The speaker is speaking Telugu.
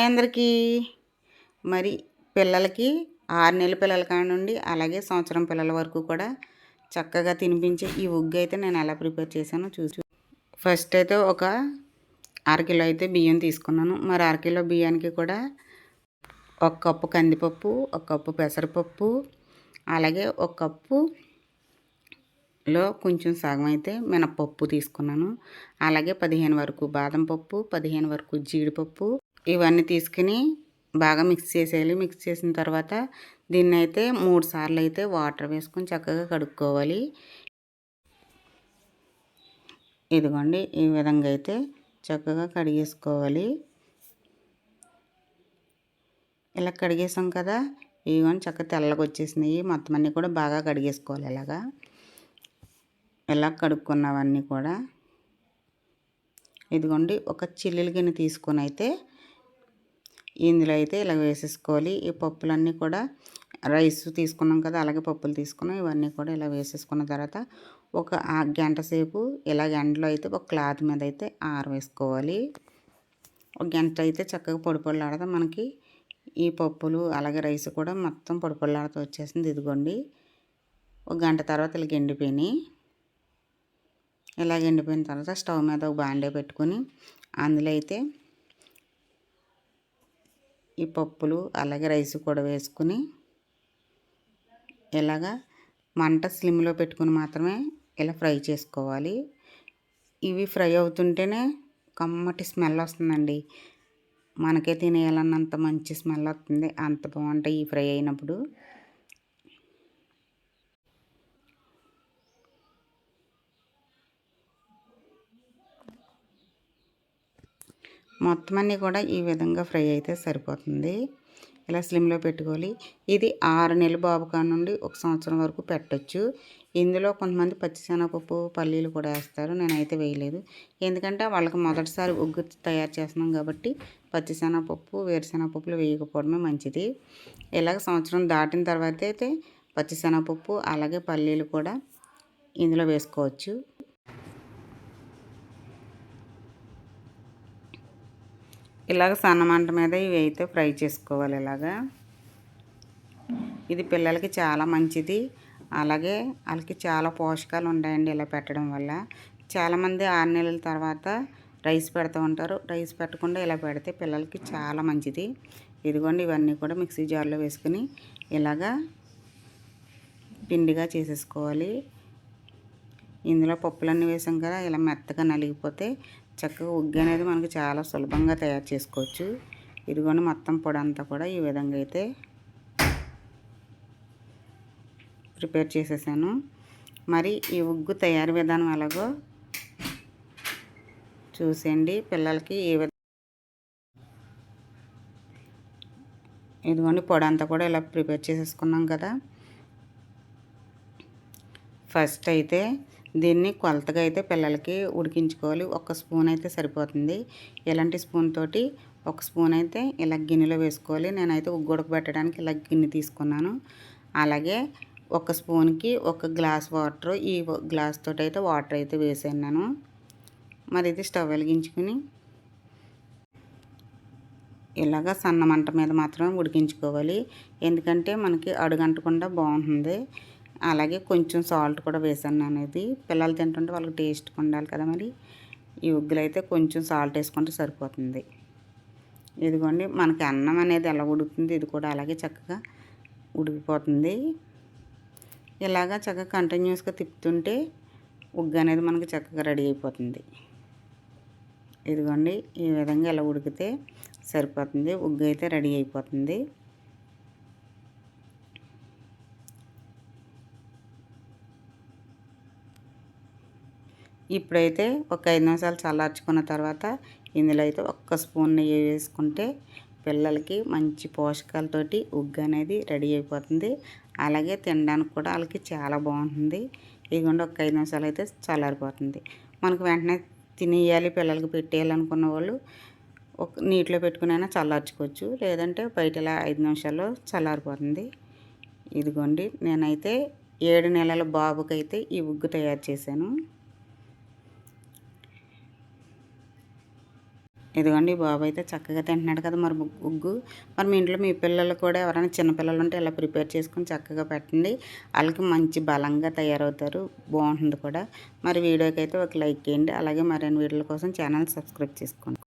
హాయ్ అందరికీ. మరి పిల్లలకి ఆరు నెలల పిల్లల కాడ నుండి అలాగే సంవత్సరం పిల్లల వరకు కూడా చక్కగా తినిపించే ఈ ఉగ్గు అయితే నేను ఎలా ప్రిపేర్ చేశానో చూసి ఫస్ట్ అయితే ఒక అరకిలో అయితే బియ్యం తీసుకున్నాను. మరి అరకిలో బియ్యానికి కూడా ఒక కప్పు కందిపప్పు ఒక కప్పు పెసరపప్పు అలాగే ఒక కప్పు లో కొంచెం సగం అయితే మినప్పప్పు తీసుకున్నాను. అలాగే పదిహేను వరకు బాదం పప్పు పదిహేను వరకు జీడిపప్పు ఇవన్నీ తీసుకుని బాగా మిక్స్ చేసేయాలి. మిక్స్ చేసిన తర్వాత దీన్ని అయితే మూడు సార్లు అయితే వాటర్ వేసుకొని చక్కగా కడుక్కోవాలి. ఇదిగోండి ఈ విధంగా అయితే చక్కగా కడిగేసుకోవాలి. ఇలా కడిగేసాం కదా ఇవన్నీ చక్కగా తెల్లగా వచ్చేసినాయి. మొత్తం అన్నీ కూడా బాగా కడిగేసుకోవాలి ఇలాగా. ఇలా కడుక్కున్నవన్నీ కూడా. ఇదిగోండి ఒక చిల్లులు గిన్నె తీసుకొని అయితే ఇందులో అయితే ఇలా వేసేసుకోవాలి. ఈ పప్పులన్నీ కూడా రైస్ తీసుకున్నాం కదా అలాగే పప్పులు తీసుకున్నాం. ఇవన్నీ కూడా ఇలా వేసేసుకున్న తర్వాత ఒక గంట సేపు ఇలా ఎండలో అయితే ఒక క్లాత్ మీద అయితే ఆరవేసుకోవాలి. ఒక గంట అయితే చక్కగా పొడి పొడిలాడతా మనకి ఈ పప్పులు అలాగే రైస్ కూడా మొత్తం పొడి పొడిలాడుతూ వచ్చేసింది. ఇదిగోండి. ఒక గంట తర్వాత ఇలా ఎండిపోయినాయి. ఇలాగ ఎండిపోయిన తర్వాత స్టవ్ మీద ఒక బాండే పెట్టుకొని అందులో అయితే ఈ పప్పులు అలాగే రైస్ కూడా వేసుకుని ఇలాగా మంట స్లిమ్లో పెట్టుకుని మాత్రమే ఇలా ఫ్రై చేసుకోవాలి. ఇవి ఫ్రై అవుతుంటేనే కమ్మటి స్మెల్ వస్తుందండి. మనకే తినేయాలన్నంత మంచి స్మెల్ వస్తుంది. అంత బాగుంటాయి ఈ ఫ్రై అయినప్పుడు. మొత్తం అన్నీ కూడా ఈ విధంగా ఫ్రై అయితే సరిపోతుంది. ఇలా స్లిమ్లో పెట్టుకోవాలి. ఇది ఆరు నెలల బాబుకా నుండి ఒక సంవత్సరం వరకు పెట్టచ్చు. ఇందులో కొంతమంది పచ్చిశనగపప్పు పల్లీలు కూడా వేస్తారు. నేనైతే వేయలేదు. ఎందుకంటే వాళ్ళకి మొదటిసారి ఉగ్గు తయారు చేస్తున్నాం కాబట్టి పచ్చిశనగపప్పు వేరుశనగపప్పులు వేయకపోవడమే మంచిది. ఇలాగ సంవత్సరం దాటిన తర్వాత అయితే పచ్చిశనగపప్పు అలాగే పల్లీలు కూడా ఇందులో వేసుకోవచ్చు. ఇలాగ సన్నమంట మీద ఇవి అయితే ఫ్రై చేసుకోవాలి ఇలాగా. ఇది పిల్లలకి చాలా మంచిది. అలాగే వాళ్ళకి చాలా పోషకాలు ఉంటాయండి ఇలా పెట్టడం వల్ల. చాలామంది ఆరు నెలల తర్వాత రైస్ పెడుతూ ఉంటారు. రైస్ పెట్టకుండా ఇలా పెడితే పిల్లలకి చాలా మంచిది. ఇదిగోండి ఇవన్నీ కూడా మిక్సీ జార్లో వేసుకుని ఇలాగా పిండిగా చేసేసుకోవాలి. ఇందులో పప్పులన్నీ వేసాం కదా ఇలా మెత్తగా నలిగిపోతే చక్కగా ఉగ్గు అనేది మనకు చాలా సులభంగా తయారు చేసుకోవచ్చు. ఇదిగోని మొత్తం పొడి అంతా కూడా ఈ విధంగా అయితే ప్రిపేర్ చేసేసాను. మరి ఈ ఉగ్గు తయారు విధానం ఎలాగో చూసేయండి. పిల్లలకి ఏ విధంగా ఇదిగోండి పొడి అంతా కూడా ఇలా ప్రిపేర్ చేసేసుకున్నాం కదా. ఫస్ట్ అయితే దీన్ని కొలతగా అయితే పిల్లలకి ఉడికించుకోవాలి. ఒక స్పూన్ అయితే సరిపోతుంది. ఇలాంటి స్పూన్ తోటి ఒక స్పూన్ అయితే ఇలా గిన్నెలో వేసుకోవాలి. నేనైతే ఉగ్గొడకబెట్టడానికి ఇలా గిన్నె తీసుకున్నాను. అలాగే ఒక స్పూన్కి ఒక గ్లాస్ వాటర్ ఈ గ్లాస్ తోటి అయితే వాటర్ అయితే వేసాను నేను మరి ఇది స్టవ్ వెలిగించుకుని ఇలాగ సన్న మంట మీద మాత్రమే ఉడికించుకోవాలి. ఎందుకంటే మనకి అడుగంటకుండా బాగుంటుంది. అలాగే కొంచెం సాల్ట్ కూడా వేసాను అనేది. పిల్లలు తింటుంటే వాళ్ళకి టేస్ట్ ఉండాలి కదా మరి. ఈ ఉగ్గులు అయితే కొంచెం సాల్ట్ వేసుకుంటే సరిపోతుంది. ఇదిగోండి మనకి అన్నం అనేది ఎలా ఉడుకుతుంది ఇది కూడా అలాగే చక్కగా ఉడికిపోతుంది. ఇలాగా చక్కగా కంటిన్యూస్గా తిప్పుతుంటే ఉగ్గు అనేది మనకి చక్కగా రెడీ అయిపోతుంది. ఇదిగోండి ఈ విధంగా ఇలా ఉడికితే సరిపోతుంది. ఉగ్గు అయితే రెడీ అయిపోతుంది. ఇప్పుడైతే ఒక ఐదు నిమిషాలు చల్లార్చుకున్న తర్వాత ఇందులో అయితే ఒక్క స్పూన్ నెయ్యి వేసుకుంటే పిల్లలకి మంచి పోషకాలతోటి ఉగ్గు అనేది రెడీ అయిపోతుంది. అలాగే తినడానికి కూడా వాళ్ళకి చాలా బాగుంటుంది. ఇదిగోండి ఒక ఐదు నిమిషాలు అయితే చల్లారిపోతుంది. మనకు వెంటనే తినేయాలి పిల్లలకి పెట్టేయాలనుకున్న వాళ్ళు ఒక నీటిలో పెట్టుకునైనా చల్లార్చుకోవచ్చు. లేదంటే బయట ఇలా ఐదు నిమిషాల్లో చల్లారిపోతుంది. ఇదిగోండి నేనైతే ఏడు నెలల బాబుకైతే ఈ ఉగ్గు తయారు చేశాను. ఇదిగోండి బాబు అయితే చక్కగా తింటున్నాడు కదా మరి ముగ్గు మరి మీ ఇంట్లో మీ పిల్లలు కూడా ఎవరైనా చిన్నపిల్లలు ఉంటే ఇలా ప్రిపేర్ చేసుకొని చక్కగా పెట్టండి. వాళ్ళకి మంచి బలంగా తయారవుతారు. బాగుంటుంది కూడా. మరి వీడియోకి అయితే ఒక లైక్ చేయండి. అలాగే మరిన్ని వీడియోల కోసం ఛానల్ సబ్స్క్రైబ్ చేసుకోండి.